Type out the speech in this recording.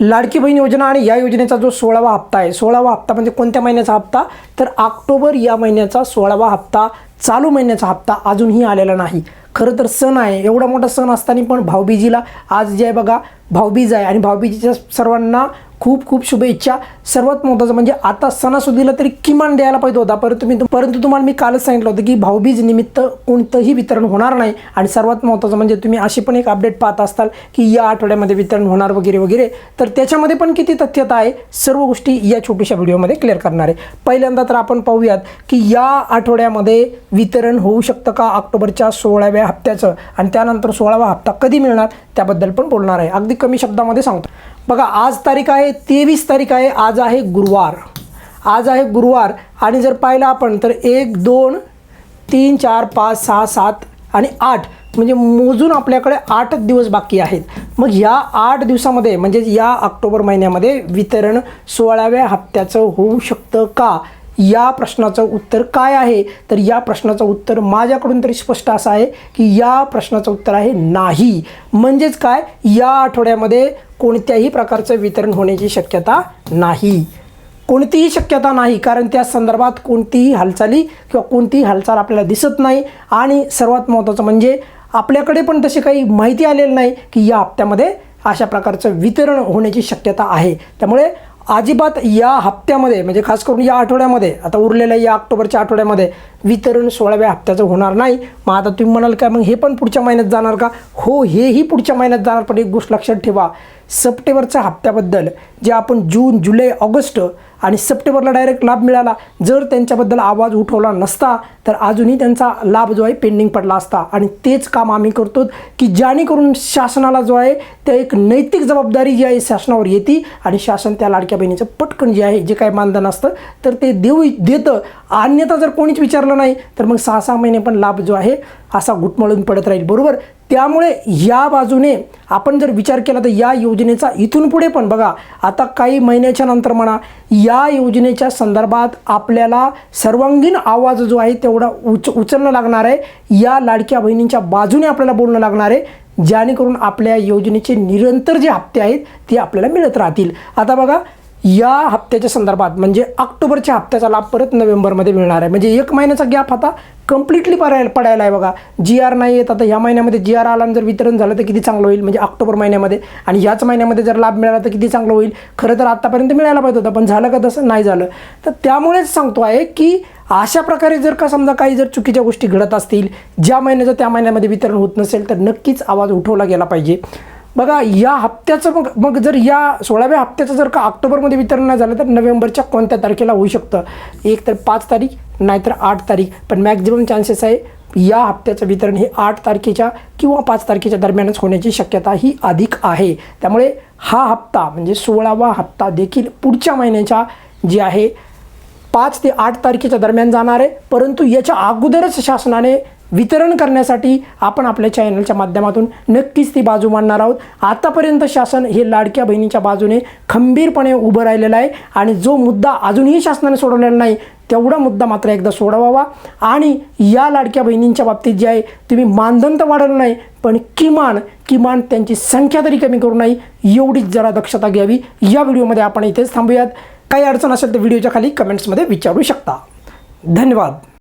लाडकी बहीण योजना आणि या योजनेचा जो सोळावा हप्ता आहे सोळावा हप्ता म्हणजे कोणत्या महिन्याचा हप्ता? तर ऑक्टोबर या महिन्याचा सोळावा हप्ता चालू महिन्याचा हप्ता अजूनही आलेला नाही. खरं तर सण आहे एवढा मोठा सण असताना पण भाऊबीजीला आज जे आहे बघा भाऊबीज आहे आणि भाऊबीजीच्या सर्वांना खूप खूप शुभेच्छा. सर्वात महत्त्वाचं म्हणजे आता सणासुदीला तरी किमान द्यायला पाहिजे होता. परंतु मी परंतु तुम्हाला मी कालच सांगितलं होतं की भाऊबीज निमित्त कोणतंही वितरण होणार नाही. आणि सर्वात महत्त्वाचं म्हणजे तुम्ही अशी पण एक अपडेट पाहत असताल की या आठवड्यामध्ये वितरण होणार वगैरे वगैरे. तर त्याच्यामध्ये पण किती तथ्यता आहे सर्व गोष्टी या छोट्याशा व्हिडिओमध्ये क्लिअर करणार आहे. पहिल्यांदा तर आपण पाहूयात की या आठवड्यामध्ये वितरण होऊ शकतं का? ऑक्टोबरच्या सोळाव्या हप्त्याचं. आणि त्यानंतर सोळावा हप्ता कधी मिळणार? त्याबद्दल पण बोलणार आहे. अगदी कमी शब्दामध्ये सांगतो. बघा आज तारीख आहे तेवीस तारीख आहे आज आहे गुरुवार. आज आहे गुरुवार आणि जर पाहिलं आपण तर एक दोन तीन चार पाच सहा सात आणि आठ म्हणजे मोजून आपल्याकडे आठ दिवस बाकी आहेत. मग या आठ दिवसामध्ये म्हणजे या ऑक्टोबर महिन्यामध्ये वितरण सोळाव्या हप्त्याचं होऊ शकतं का? या प्रश्नाचं उत्तर काय आहे? तर या प्रश्नाचं उत्तर माझ्याकडून तरी स्पष्ट असं आहे की या प्रश्नाचं उत्तर आहे नाही. म्हणजेच काय? या आठवड्यामध्ये कोणत्याही प्रकारचं वितरण होण्याची शक्यता नाही. कोणतीही शक्यता नाही कारण त्या संदर्भात कोणतीही हालचाली किंवा कोणतीही हालचाल आपल्याला दिसत नाही. आणि सर्वात महत्त्वाचं म्हणजे आपल्याकडे पण तशी काही माहिती आलेली नाही की या हप्त्यामध्ये अशा प्रकारचं वितरण होण्याची शक्यता आहे. त्यामुळे अजिबात या हप्त्यामध्ये म्हणजे खास करून या आठवड्यामध्ये आता उरलेल्या या ऑक्टोबरच्या आठवड्यामध्ये वितरण सोळाव्या हप्त्याचं होणार नाही. मग आता तुम्ही म्हणाल काय मग हे पण पुढच्या महिन्यात जाणार का? हो हेही पुढच्या महिन्यात जाणार पण एक गोष्ट लक्षात ठेवा. सप्टेंबरच्या हप्त्याबद्दल जे आपण जून जुलै ऑगस्ट आणि सप्टेंबरला डायरेक्ट लाभ मिळाला. जर त्यांच्याबद्दल आवाज उठवला नसता तर अजूनही त्यांचा लाभ जो आहे पेंडिंग पडला असता. आणि तेच काम आम्ही करतो की जेणेकरून शासनाला जो आहे ते एक नैतिक जबाबदारी जी आहे शासनावर येते आणि शासन त्या लाडक्या बहिणीचं पटकन जे आहे जे काही मानधन असतं तर ते देऊ देतं. अन्यथा जर कोणीच विचारलं नाही तर मग सहा सहा महिने पण लाभ जो आहे असा घुटमळून पडत राहील. बरोबर? त्यामुळे या बाजूने आपण जर विचार केला तर या योजनेचा इथून पुढे पण बघा आता काही महिन्याच्या नंतर म्हणा या योजनेच्या संदर्भात आपल्याला सर्वांगीण आवाज जो आहे तेवढा उच उचलणं लागणार आहे. या लाडक्या बहिणींच्या बाजूने आपल्याला बोलणं लागणार आहे जेणेकरून आपल्या योजनेचे निरंतर जे हप्ते आहेत ते आपल्याला मिळत राहतील. आता बघा या हप्त्याच्या संदर्भात म्हणजे ऑक्टोबरच्या हप्त्याचा लाभ परत नोव्हेंबरमध्ये मिळणार आहे. म्हणजे एक महिन्याचा गॅप आता कम्प्लिटली पडायला पडायला आहे बघा. जी आर नाही येत आता ह्या महिन्यामध्ये जी आर आला आणि जर वितरण झालं तर किती चांगलं होईल? म्हणजे ऑक्टोबर महिन्यामध्ये. आणि ह्याच महिन्यामध्ये जर लाभ मिळाला तर किती चांगलं होईल? खरं तर आत्तापर्यंत मिळायला पाहिजे होतं पण झालं का तसं नाही झालं. तर त्यामुळेच सांगतो आहे की अशा प्रकारे जर का समजा काही जर चुकीच्या गोष्टी घडत असतील ज्या महिन्याचं त्या महिन्यामध्ये वितरण होत नसेल तर नक्कीच आवाज उठवला गेला पाहिजे. बघा या हप्त्याचं मग मग जर या सोळाव्या हप्त्याचं जर का ऑक्टोबरमध्ये वितरण नाही झालं तर नोव्हेंबरच्या कोणत्या तारखेला होऊ शकतं? एक तर पाच तारीख नाहीतर आठ तारीख. पण मॅक्झिमम चान्सेस आहे या हप्त्याचं वितरण हे आठ तारखेच्या किंवा पाच तारखेच्या दरम्यानच होण्याची शक्यता ही अधिक आहे. त्यामुळे हा हप्ता म्हणजे सोळावा हप्ता देखील पुढच्या महिन्याच्या जे आहे पाच ते आठ तारखेच्या दरम्यान जाणार आहे. परंतु याच्या अगोदरच शासनाने वितरण करण्यासाठी आपण आपल्या चॅनलच्या माध्यमातून नक्कीच ती बाजू मांडणार आहोत. आतापर्यंत शासन हे लाडक्या बहिणीच्या बाजूने खंबीरपणे उभं राहिलेलं आहे आणि जो मुद्दा अजूनही शासनाने सोडवलेला नाही तेवढा मुद्दा मात्र एकदा सोडवावा. आणि या लाडक्या बहिणींच्या बाबतीत जे आहे तुम्ही मानधन तर वाढवलं नाही पण किमान किमान त्यांची संख्या तरी कमी करू नये एवढीच जरा दक्षता घ्यावी. या व्हिडिओमध्ये आपण इथेच थांबूयात. काही अडचण असेल तर व्हिडिओच्या खाली कमेंट्समध्ये विचारू शकता. धन्यवाद.